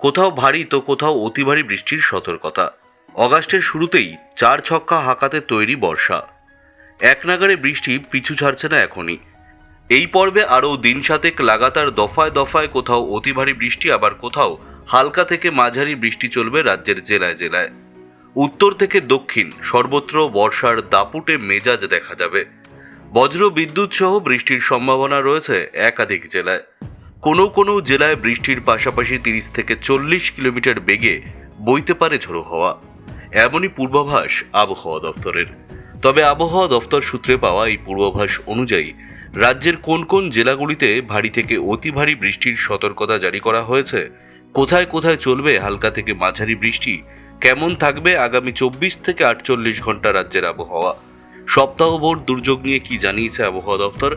কোথাও ভারী তো কোথাও অতি ভারী বৃষ্টির সতর্কতা। অগাস্টের শুরুতেই চার ছক্কা হাঁকাতে তৈরি বর্ষা। এক নাগারে বৃষ্টি পিছু ছাড়ছে না এখনই। এই পর্বে আরও দিন সাতেক লাগাতার দফায় দফায় কোথাও অতি ভারী বৃষ্টি, আবার কোথাও হালকা থেকে মাঝারি বৃষ্টি চলবে রাজ্যের জেলায় জেলায়। উত্তর থেকে দক্ষিণ সর্বত্র বর্ষার দাপুটে মেজাজ দেখা যাবে। বজ্র বিদ্যুৎ সহ বৃষ্টির সম্ভাবনা রয়েছে একাধিক জেলায়। কোনো কোনো জেলায় বৃষ্টির পাশাপাশি তিরিশ থেকে চল্লিশ কিলোমিটার বেগে বইতে পারে ঝোড়ো হওয়া। এমনই পূর্বাভাস আবহাওয়া দপ্তরের তবে আবহাওয়া দপ্তর সূত্রে পাওয়া এই পূর্বাভাস অনুযায়ী রাজ্যের কোন কোন জেলাগুলিতে ভারী থেকে অতি ভারী বৃষ্টির সতর্কতা জারি করা হয়েছে, কোথায় কোথায় চলবে, হালকা থেকে মাঝারি বৃষ্টি, কেমন থাকবে আগামী চব্বিশ থেকে আটচল্লিশ ঘণ্টা রাজ্যের আবহাওয়া? সপ্তাহভর দুর্যোগ নিয়ে কি জানিয়েছে আবহাওয়া দপ্তর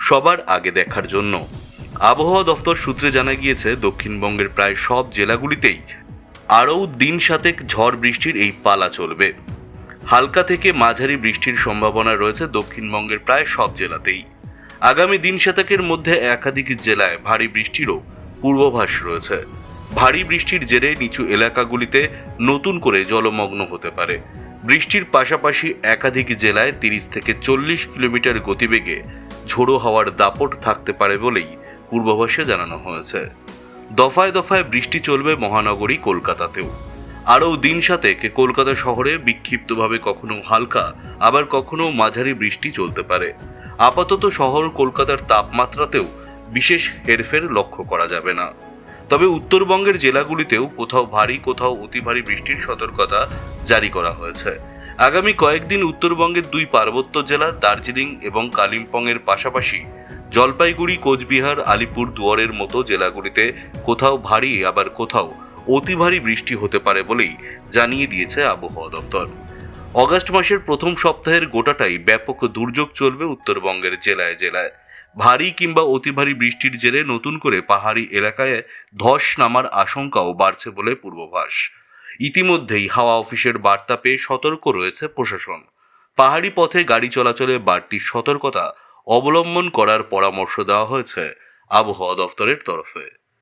সবার আগে দেখার জন্য। আবহাওয়া দফতর সূত্রে জানা গিয়েছে, দক্ষিণবঙ্গের প্রায় সব জেলাগুলিতেই আরও দিন সাতেক ঝড় বৃষ্টির এই পালা চলবে। হালকা থেকে মাঝারি বৃষ্টির সম্ভাবনা রয়েছে দক্ষিণবঙ্গের প্রায় সব জেলাতেই। আগামী দিন শতকের মধ্যে একাধিক জেলায় ভারী বৃষ্টিরও পূর্বাভাস রয়েছে। ভারী বৃষ্টির জেরে নিচু এলাকাগুলিতে নতুন করে জলমগ্ন হতে পারে। বৃষ্টির পাশাপাশি একাধিক জেলায় তিরিশ থেকে চল্লিশ কিলোমিটার গতিবেগে ঝোড়ো হওয়ার দাপট থাকতে পারে বলেই পূর্বাভাসে জানানো হয়েছে। দফায় দফায় বৃষ্টি চলবে মহানগরী কলকাতাতেও। আরও দিন সাথে কলকাতা শহরে বিক্ষিপ্তভাবে কখনো হালকা, আবার কখনো মাঝারি বৃষ্টি চলতে পারে। আপাতত শহর কলকাতার তাপমাত্রাতেও বিশেষ হেরফের লক্ষ্য করা যাবে না। তবে উত্তরবঙ্গের জেলাগুলিতেও কোথাও ভারী, কোথাও অতি ভারী বৃষ্টির সতর্কতা জারি করা হয়েছে। আগামী কয়েকদিন উত্তরবঙ্গের দুই পার্বত্য জেলা, দার্জিলিং এবং কালিম্পংয়ের পাশাপাশি জলপাইগুড়ি, কোচবিহার, আলিপুর দুয়ারের মতো জেলাগুলিতে কোথাও ভারী, আবার কোথাও অতি ভারী বৃষ্টি হতে পারে বলেই জানিয়ে দিয়েছে আবহাওয়া দপ্তর। অগাস্ট মাসের প্রথম সপ্তাহের গোটাটাই ব্যাপক দুর্যোগ চলবে উত্তরবঙ্গের জেলায় জেলায়। ভারী কিংবা অতি ভারী বৃষ্টির জেরে নতুন করে পাহাড়ি এলাকায় ধস নামার আশঙ্কাও বাড়ছে বলে পূর্বাভাস। ইতিমধ্যেই হাওয়া অফিসের বার্তা পেয়ে সতর্ক রয়েছে প্রশাসন। পাহাড়ি পথে গাড়ি চলাচলে বাড়তি সতর্কতা অবলম্বন করার পরামর্শ দেওয়া হয়েছে আবহাওয়া দফতরের তরফে।